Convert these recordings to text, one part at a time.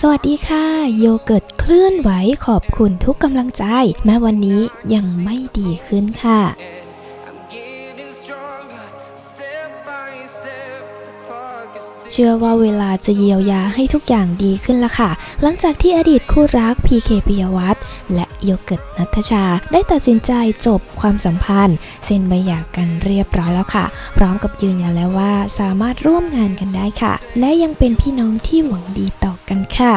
สวัสดีค่ะ โยเกิร์ตเคลื่อนไหวขอบคุณทุกกำลังใจ แม้วันนี้ยังไม่ดีขึ้นค่ะเชื่อว่าเวลาจะเยียวยาให้ทุกอย่างดีขึ้นละค่ะ หลังจากที่อดีตคู่รักพีเคปิยวัฒน์และโยเกิร์ตนัทชา ได้ตัดสินใจจบความสัมพันธ์ เซ็นใบหย่ากันเรียบร้อยแล้วค่ะ พร้อมกับยืนยันแล้วว่าสามารถร่วมงานกันได้ค่ะ และยังเป็นพี่น้องที่หวังดีต่อ กั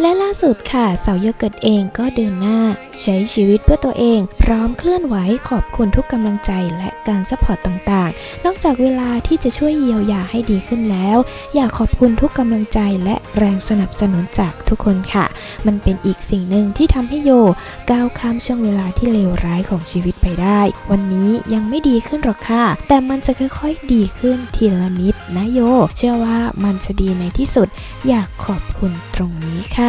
และล่าสุดค่ะสาวโยเกิร์ตเองก็เดินหน้า ใช้ชีวิตเพื่อตัวเอง พร้อมเคลื่อนไหวขอบคุณทุกกำลังใจและการซัพพอร์ตต่างๆ นอกจากเวลาที่จะช่วยเยียวยาให้ดีขึ้นแล้ว อยากขอบคุณทุกกำลังใจและแรงสนับสนุนจากทุกคนค่ะ มันเป็นอีกสิ่งหนึ่งที่ทำให้โยก้าวข้ามช่วงเวลาที่เลวร้ายของชีวิตไปได้ วันนี้ยังไม่ดีขึ้นหรอกค่ะ แต่มันจะค่อยๆดีขึ้นทีละนิดนะโย เชื่อว่ามันจะดีในที่สุด อยากขอบคุณตรงนี้ค่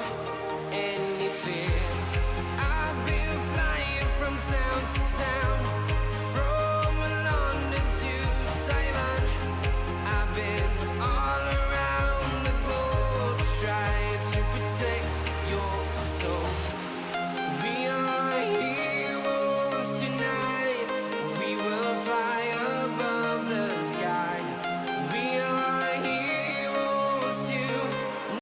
trying to protect your soul.